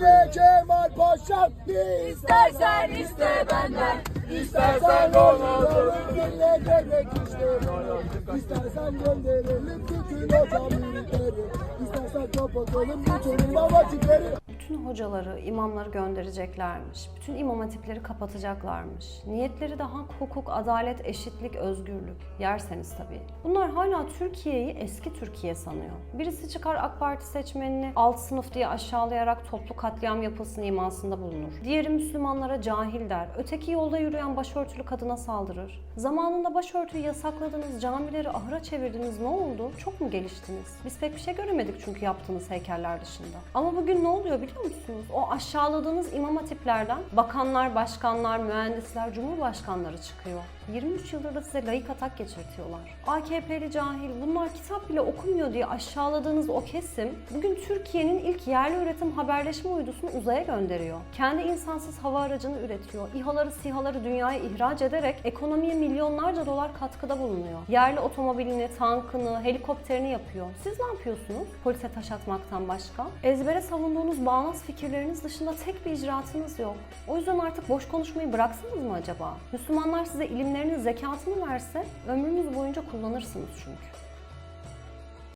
Haydi Kemal Paşa İstersen iste benden. İstersen gönderelim dinle gerek işleri İstersen gönderelim bütün o camileri İstersen kapatalım bütün babacıkları Bütün hocaları, imamları göndereceklermiş. Bütün imam hatipleri kapatacaklarmış. Niyetleri de hak, hukuk, adalet, eşitlik, özgürlük. Yerseniz tabii. Bunlar hala Türkiye'yi eski Türkiye sanıyor. Birisi çıkar AK Parti seçmenini alt sınıf diye aşağılayarak toplu katliam yapılsın imasında bulunur. Diğeri Müslümanlara cahil der. Öteki yolda yürüyen başörtülü kadına saldırır. Zamanında başörtüyü yasakladınız, camileri ahıra çevirdiniz ne oldu? Çok mu geliştiniz? Biz pek bir şey göremedik çünkü yaptığınız heykeller dışında. Ama bugün ne oluyor biliyor musunuz? O aşağıladığınız imam hatiplerden bakanlar, başkanlar, mühendisler, cumhurbaşkanları çıkıyor. 23 yıldır da size layık atak geçirtiyorlar. AKP'li cahil, bunlar kitap bile okumuyor diye aşağıladığınız o kesim bugün Türkiye'nin ilk yerli üretim haberleşme uydusunu uzaya gönderiyor. Kendi insansız hava aracını üretiyor. İHA'ları, SİHA'ları dünyaya ihraç ederek ekonomiye milyonlarca dolar katkıda bulunuyor. Yerli otomobilini, tankını, helikopterini yapıyor. Siz ne yapıyorsunuz? Polise taş atmaktan başka. Ezbere savunduğunuz bağnaz fikirleriniz dışında tek bir icraatınız yok. O yüzden artık boş konuşmayı bıraksanız mı acaba? Müslümanlar size ilimlerini, zekatını verse ömrünüz boyunca kullanırsınız çünkü.